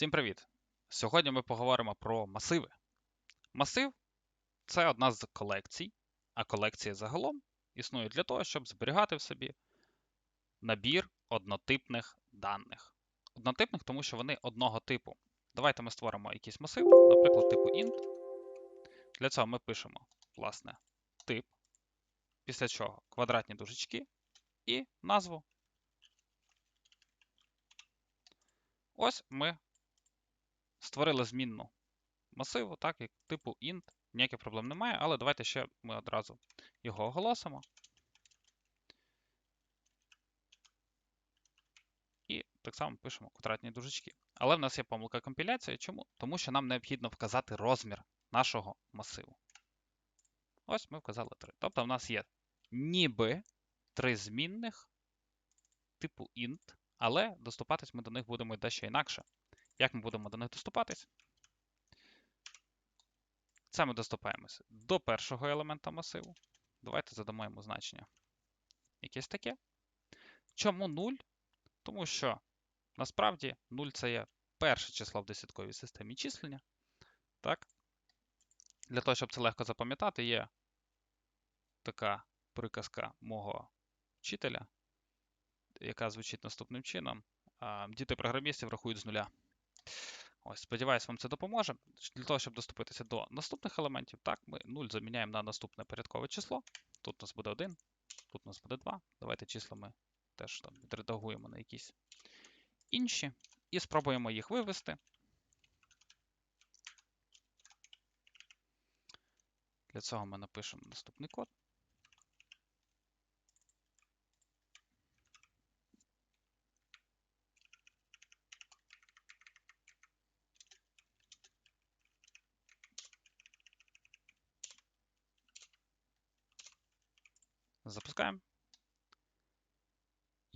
Всім привіт! Сьогодні ми поговоримо про масиви. Масив це одна з колекцій, а колекції загалом існують для того, щоб зберігати в собі набір однотипних даних. Однотипних, тому що вони одного типу. Давайте ми створимо якийсь масив, наприклад, типу int. Для цього ми пишемо, власне, тип, після чого квадратні дужечки і назву. Ось ми створили змінну масиву, так, як типу int, ніяких проблем немає, але давайте ще ми одразу його оголосимо. І так само пишемо квадратні дужечки. Але в нас є помилка компіляції. Чому? Тому що нам необхідно вказати розмір нашого масиву. Ось ми вказали 3. Тобто в нас є ніби три змінних типу int, але доступатись ми до них будемо дещо інакше. Як ми будемо до них доступатись? Це ми доступаємося до першого елемента масиву. Давайте задамо йому значення. Якесь таке. Чому 0? Тому що насправді 0 це є перше число в десятковій системі числення. Так? Для того, щоб це легко запам'ятати, є така приказка мого вчителя, яка звучить наступним чином. Діти програмістів рахують з нуля. Ось, сподіваюсь, вам це допоможе. Для того, щоб доступитися до наступних елементів, так, ми 0 заміняємо на наступне порядкове число. Тут у нас буде 1, тут у нас буде 2. Давайте числа ми теж там відредагуємо на якісь інші. І спробуємо їх вивести. Для цього ми напишемо наступний код. Запускаємо.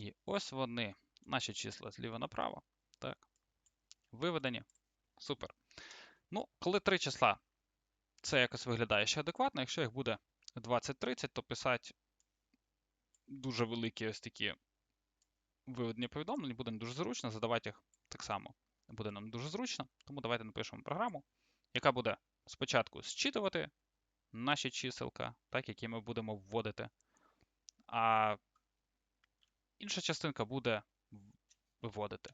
І ось вони, наші числа зліва направо. Так. Виведені. Супер. Ну, коли три числа, це якось виглядає ще адекватно. Якщо їх буде 20-30, то писати дуже великі ось такі виведені повідомлення буде не дуже зручно. Задавати їх так само буде нам дуже зручно. Тому давайте напишемо програму, яка буде спочатку зчитувати наші чиселка, так, які ми будемо вводити а інша частинка буде виводити.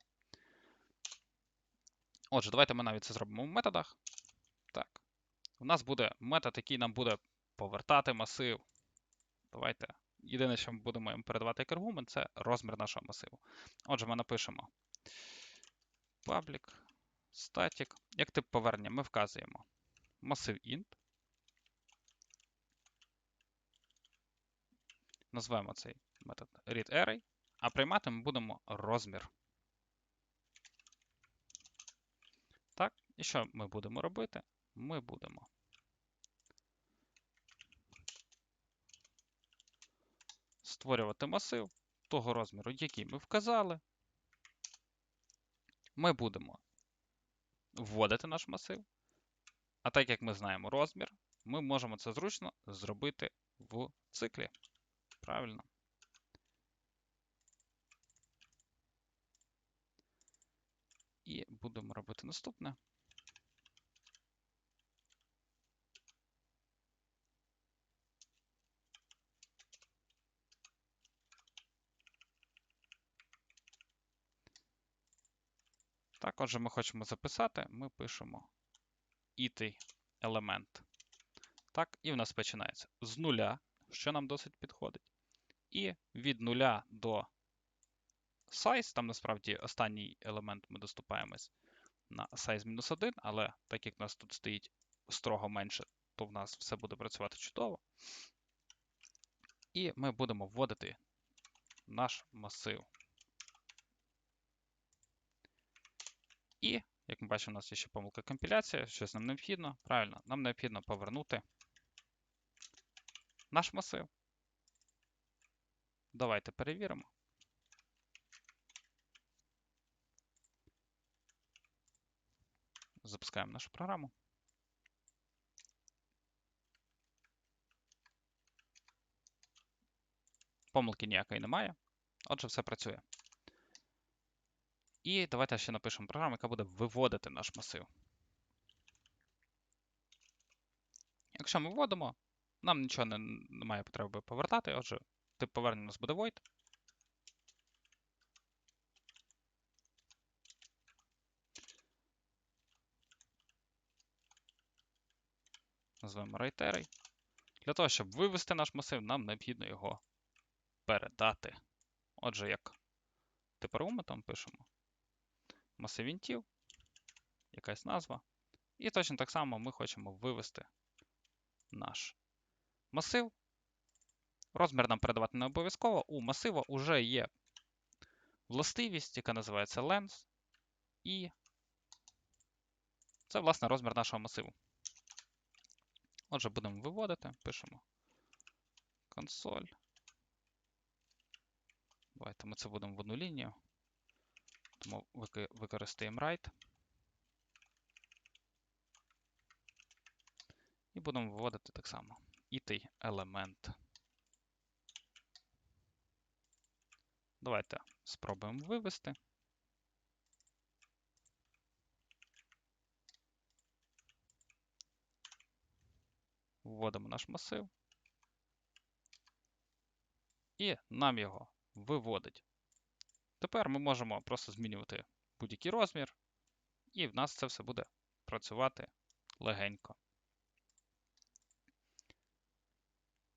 Отже, давайте ми навіть це зробимо в методах. Так. У нас буде метод, який нам буде повертати масив. Давайте. Єдине, що ми будемо їм передавати як аргумент, це розмір нашого масиву. Отже, ми напишемо public static. Як тип повернення ми вказуємо масив int. Назвемо цей метод readArray, а приймати ми будемо розмір. Так, і що ми будемо робити? Ми будемо створювати масив того розміру, який ми вказали. Ми будемо вводити наш масив. А так як ми знаємо розмір, ми можемо це зручно зробити в циклі. Правильно. І будемо робити наступне. Так, отже, ми хочемо записати, ми пишемо ітий елемент. Так, і в нас починається з нуля, що нам досить підходить. І від нуля до size, там насправді останній елемент ми доступаємось на size-1, але так як у нас тут стоїть строго менше, то в нас все буде працювати чудово. І ми будемо вводити наш масив. І, як ми бачимо, у нас є ще помилка компіляція. Щось нам необхідно. Правильно, нам необхідно повернути наш масив. Давайте перевіримо. Запускаємо нашу програму. Помилки ніякої немає. Отже, все працює. І давайте ще напишемо програму, яка буде виводити наш масив. Якщо ми вводимо, нам нічого не, немає потреби повертати. Отже, тип повернення у нас буде void. Назвемо райтерий. Для того, щоб вивести наш масив, нам необхідно його передати. Отже, як тип аргументом пишемо масив інтів, якась назва. І точно так само ми хочемо вивести наш масив. Розмір нам передавати не обов'язково. У масива вже є властивість, яка називається length. І це, власне, розмір нашого масиву. Отже, будемо виводити, пишемо консоль. Давайте ми це будемо в одну лінію. Тому використаємо write. І будемо виводити так само ітий елемент. Давайте спробуємо вивести. Вводимо наш масив. І нам його виводить. Тепер ми можемо просто змінювати будь-який розмір, і в нас це все буде працювати легенько.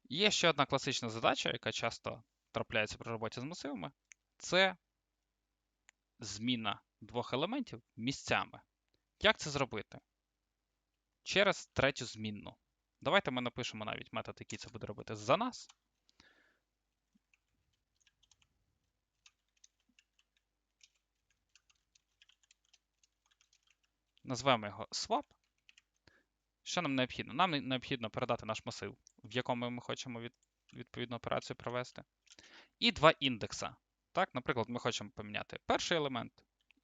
Є ще одна класична задача, яка часто трапляється при роботі з масивами. Це зміна двох елементів місцями. Як це зробити? Через третю змінну. Давайте ми напишемо навіть метод, який це буде робити за нас. Назвемо його swap. Що нам необхідно? Нам необхідно передати наш масив, в якому ми хочемо від, відповідну операцію провести. І два індекса. Так, Наприклад, ми хочемо поміняти перший елемент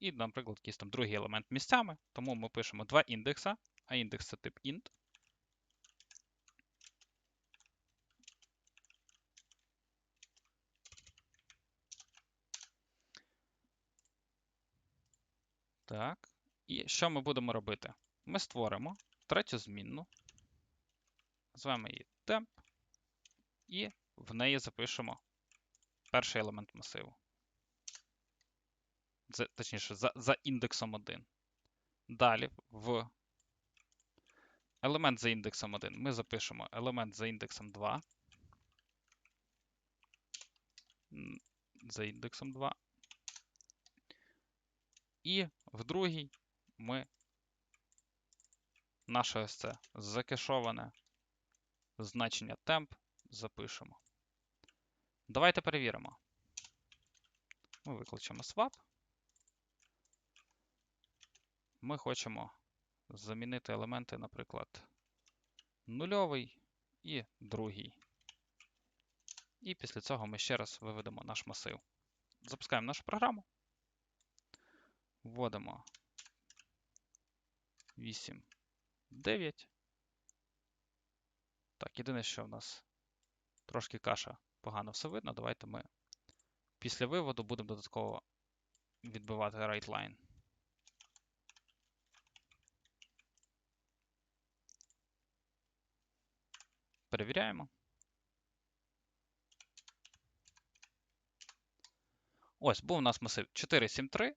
і, наприклад, якийсь там другий елемент місцями. Тому ми пишемо два індекса, а індекс це тип int. Так. І що ми будемо робити? Ми створимо третю змінну, назвемо її temp, і в неї запишемо перший елемент масиву. Це, точніше, за, за індексом 1. Далі в елемент за індексом 1 ми запишемо елемент за індексом 2. За індексом 2. І в другій ми наше ось це закешоване значення temp запишемо. Давайте перевіримо. Ми викличемо swap. Ми хочемо замінити елементи, наприклад, нульовий і другий. І після цього ми ще раз виведемо наш масив. Запускаємо нашу програму. Вводимо 8, 9. Так, єдине, що в нас трошки каша погано все видно. Давайте ми після виводу будемо додатково відбивати WriteLine. Перевіряємо. Ось, був у нас масив 473.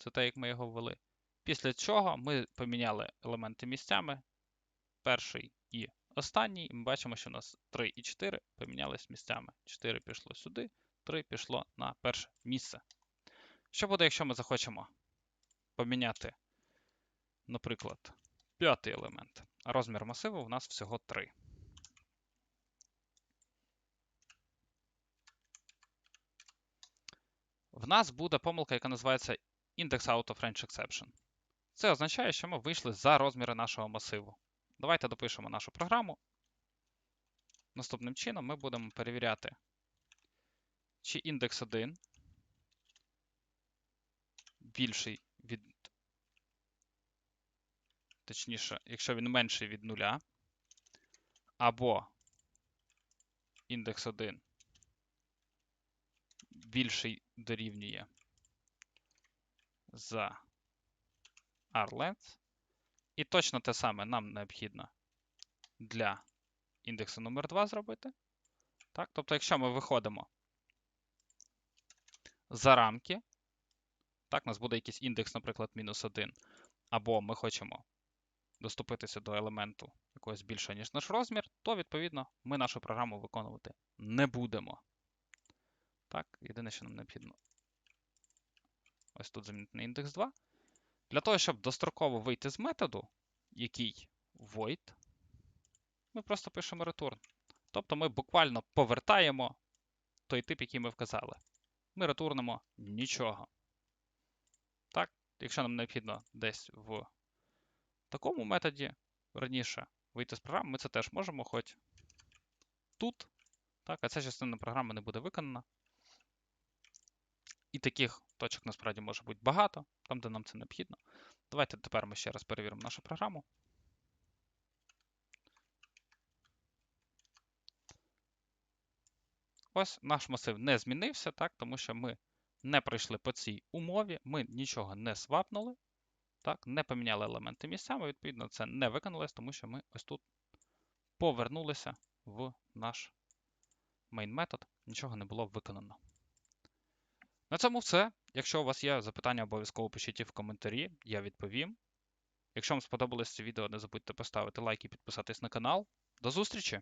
Це те, як ми його ввели. Після чого ми поміняли елементи місцями. Перший і останній. І ми бачимо, що у нас 3 і 4 помінялись місцями. 4 пішло сюди, 3 пішло на перше місце. Що буде, якщо ми захочемо поміняти, наприклад, п'ятий елемент, розмір масиву у нас всього 3. В нас буде помилка, яка називається Index Out of Range Exception. Це означає, що ми вийшли за розміри нашого масиву. Давайте допишемо нашу програму. Наступним чином ми будемо перевіряти, чи індекс 1 більший від, точніше, якщо він менший від нуля, або індекс 1 більший дорівнює за rLength. І точно те саме нам необхідно для індексу номер 2 зробити. Так? Тобто, якщо ми виходимо за рамки, так, у нас буде якийсь індекс, наприклад, мінус 1, або ми хочемо доступитися до елементу якогось більше, ніж наш розмір, то, відповідно, ми нашу програму виконувати не будемо. Так, єдине, що нам необхідно. Ось тут замінити на індекс 2. Для того, щоб достроково вийти з методу, який void, ми просто пишемо return. Тобто ми буквально повертаємо той тип, який ми вказали. Ми ретурнимо нічого. Так, якщо нам необхідно десь в такому методі раніше вийти з програми, ми це теж можемо, хоч тут. Так, а ця частина програми не буде виконана. І таких точок насправді може бути багато, там, де нам це необхідно. Давайте тепер ми ще раз перевіримо нашу програму. Ось наш масив не змінився, так, тому що ми не пройшли по цій умові, ми нічого не свапнули, так, не поміняли елементи місцями, відповідно, це не виконалось, тому що ми ось тут повернулися в наш main метод, нічого не було виконано. На цьому все. Якщо у вас є запитання, обов'язково пишіть в коментарі, я відповім. Якщо вам сподобалось це відео, не забудьте поставити лайк і підписатись на канал. До зустрічі!